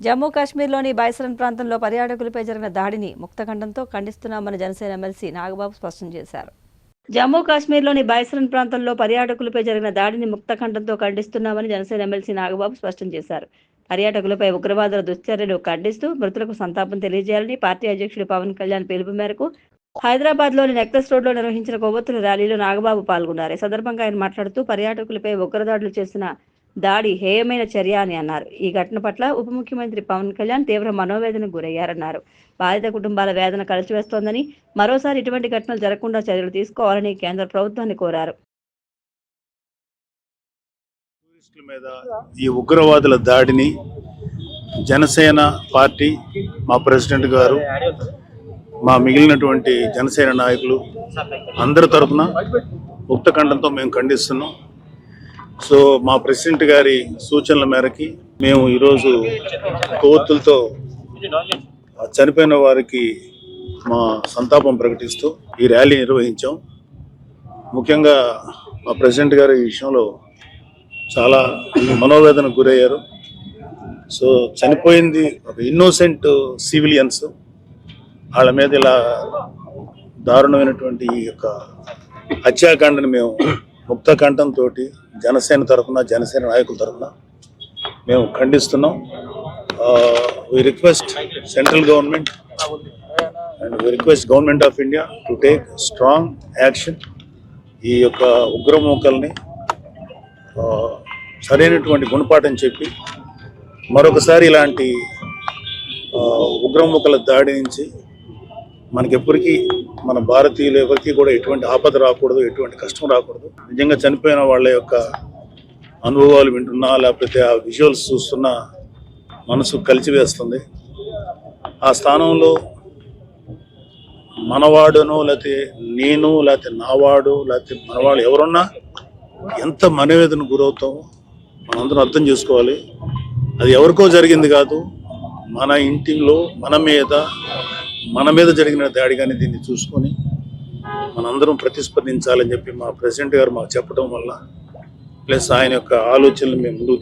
జమ్మూ కాశ్మీర్లోని బైసరన్ ప్రాంతంలో పర్యాటకులపై జరిగిన దాడిని ముక్తఖండంతో ఖండిస్తున్నామని జనసేన ఎమ్మెల్సీ నాగబాబు స్పష్టం చేశారు. జమ్మూ కాశ్మీర్లోని బైసరన్ ప్రాంతంలో పర్యాటకులపై జరిగిన దాడిని ముక్తఖండంతో ఖండిస్తున్నామని జనసేన ఎమ్మెల్సీ నాగబాబు స్పష్టం చేశారు. పర్యాటకులపై ఉగ్రవాదుల దుశ్చర్యలు ఖండిస్తూ మృతులకు సంతాపం తెలియజేయాలని పార్టీ అధ్యక్షుడు పవన్ కళ్యాణ్ పిలుపు మేరకు హైదరాబాద్లోని నెక్లెస్ రోడ్లో నిర్వహించిన కొవ్వొత్తుల ర్యాలీలో నాగబాబు పాల్గొన్నారు. ఈ సందర్భంగా ఆయన మాట్లాడుతూ పర్యాటకులపై ఉగ్రదాడులు చేసిన దాడి హేయమైన చర్య అని అన్నారు. ఈ ఘటన పట్ల ఉప ముఖ్యమంత్రి పవన్ కళ్యాణ్ తీవ్ర మనోవేదనకు గురయ్యారన్నారు. బాధిత కుటుంబాల వేదన కలిచివేస్తోందని మరోసారి ఇటువంటి ఘటనలు జరగకుండా చర్యలు తీసుకోవాలని కేంద్ర ప్రభుత్వాన్ని కోరారు. మీద ఈ ఉగ్రవాదుల దాడిని జనసేన పార్టీ మా ప్రెసిడెంట్ గారు మా మిగిలినటువంటి జనసేన నాయకులు అందరి తరఫున ముక్తఖండంతో మేము ఖండిస్తున్నాం. సో మా ప్రెసిడెంట్ గారి సూచనల మేరకి మేము ఈరోజు కొవ్వొత్తులతో చనిపోయిన వారికి మా సంతాపం ప్రకటిస్తూ ఈ ర్యాలీ నిర్వహించాం. ముఖ్యంగా మా ప్రెసిడెంట్ గారు ఈ విషయంలో చాలా మనోవేదనకు గురయ్యారు. సో చనిపోయింది ఒక ఇన్నోసెంట్ సివిలియన్స్ వాళ్ళ మీద ఇలా దారుణమైనటువంటి ఈ యొక్క హత్యాకాండని మేము ముక్తకంఠంతో జనసేన తరఫున జనసేన నాయకుల తరఫున మేము ఖండిస్తున్నాం. We request central government and we request government of India to take strong action ఈ యొక్క ఉగ్రమూకల్ని సరైనటువంటి గుణపాఠం చెప్పి మరొకసారి ఇలాంటి ఉగ్రమూకల దాడి నుంచి మనకెప్పటికీ మన భారతీయులు ఎవరికి కూడా ఎటువంటి ఆపద రాకూడదు ఎటువంటి కష్టం రాకూడదు. నిజంగా చనిపోయిన వాళ్ళ యొక్క అనుభవాలు వింటున్నా లేకపోతే ఆ విజువల్స్ చూస్తున్నా మనసు కలిసివేస్తుంది. ఆ స్థానంలో మనవాడును లేకపోతే నేను లేకపోతే నావాడు లేకపోతే మనవాడు ఎవరున్నా ఎంత మనవేదన గురవుతామో మనందరం అర్థం చేసుకోవాలి. అది ఎవరికో జరిగింది కాదు. మన ఇంటిలో మన మీద మన మీద జరిగిన దాడి కానీ దీన్ని చూసుకొని మనందరం ప్రతిస్పందించాలని చెప్పి మా ప్రెసిడెంట్ గారు మాకు చెప్పడం వల్ల ప్లస్ ఆయన యొక్క ఆలోచనలు మేము ముందుకు